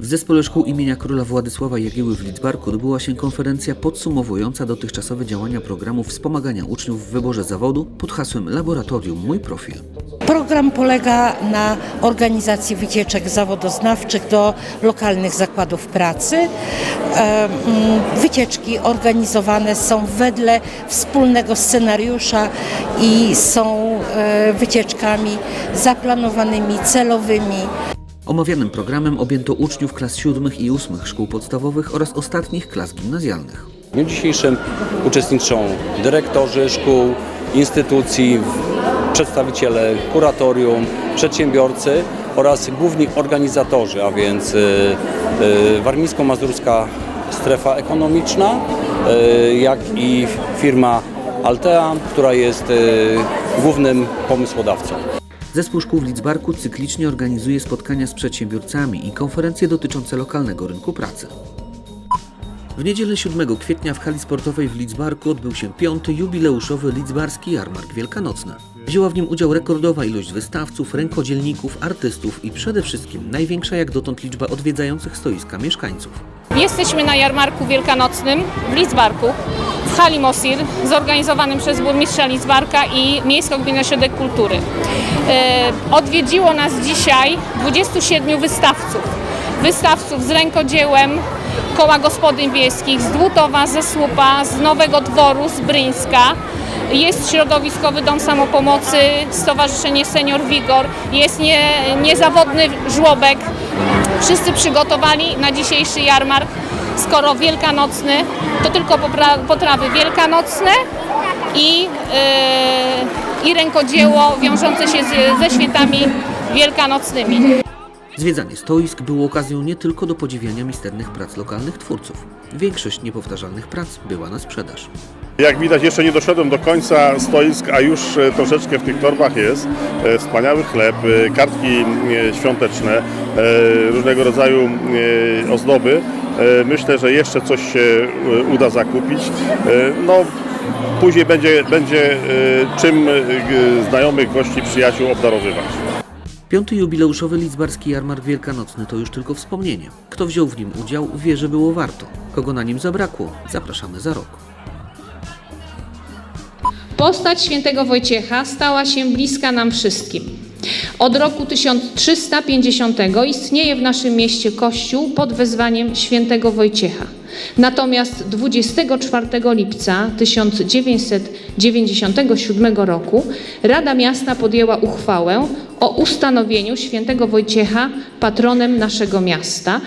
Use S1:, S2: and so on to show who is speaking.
S1: W Zespole Szkół imienia Króla Władysława Jagieły w Lidzbarku odbyła się konferencja podsumowująca dotychczasowe działania programu wspomagania uczniów w wyborze zawodu pod hasłem Laboratorium Mój Profil.
S2: Program polega na organizacji wycieczek zawodoznawczych do lokalnych zakładów pracy. E, mm, Wycieczki organizowane są wedle wspólnego scenariusza i są e, wycieczkami zaplanowanymi, celowymi.
S1: Omawianym programem objęto uczniów klas siódmych i ósmych szkół podstawowych oraz ostatnich klas gimnazjalnych.
S3: W dniu dzisiejszym uczestniczą dyrektorzy szkół, instytucji, przedstawiciele kuratorium, przedsiębiorcy oraz główni organizatorzy, a więc y, y, Warmińsko-Mazurska Strefa Ekonomiczna, y, jak i firma Altea, która jest głównym pomysłodawcą.
S1: Zespół szkół w Lidzbarku cyklicznie organizuje spotkania z przedsiębiorcami i konferencje dotyczące lokalnego rynku pracy. W niedzielę 7 kwietnia w hali sportowej w Lidzbarku odbył się piąty jubileuszowy Lidzbarski Jarmark Wielkanocny. Wzięła w nim udział rekordowa ilość wystawców, rękodzielników, artystów i przede wszystkim największa jak dotąd liczba odwiedzających stoiska mieszkańców.
S4: Jesteśmy na jarmarku wielkanocnym w Lidzbarku, w hali Mosir, zorganizowanym przez burmistrza Lidzbarka i Miejsko-Gminny Ośrodek Kultury. E, Odwiedziło nas dzisiaj 27 wystawców. Wystawców z rękodziełem Koła Gospodyń Wiejskich, z Dłutowa, ze Słupa, z Nowego Dworu, z Bryńska. Jest Środowiskowy Dom Samopomocy, Stowarzyszenie Senior Wigor, jest nie, niezawodny żłobek, Wszyscy przygotowali na dzisiejszy jarmark. Skoro wielkanocny, to tylko potrawy wielkanocne i, yy, i rękodzieło wiążące się z, ze świętami wielkanocnymi.
S1: Zwiedzanie stoisk było okazją nie tylko do podziwiania misternych prac lokalnych twórców. Większość niepowtarzalnych prac była na sprzedaż.
S5: Jak widać, jeszcze nie doszedłem do końca stoisk, a już e, troszeczkę w tych torbach jest. E, Wspaniały chleb, e, kartki świąteczne, różnego rodzaju ozdoby. Myślę, że jeszcze coś się uda zakupić. No, później będzie, będzie czym znajomych, gości, przyjaciół obdarowywać.
S1: Piąty jubileuszowy Lidzbarski Jarmark Wielkanocny to już tylko wspomnienie. Kto wziął w nim udział, wie, że było warto. Kogo na nim zabrakło, zapraszamy za rok.
S4: Postać świętego Wojciecha stała się bliska nam wszystkim. Od roku 1350 istnieje w naszym mieście kościół pod wezwaniem świętego Wojciecha. Natomiast 24 lipca 1997 roku Rada Miasta podjęła uchwałę o ustanowieniu świętego Wojciecha patronem naszego miasta.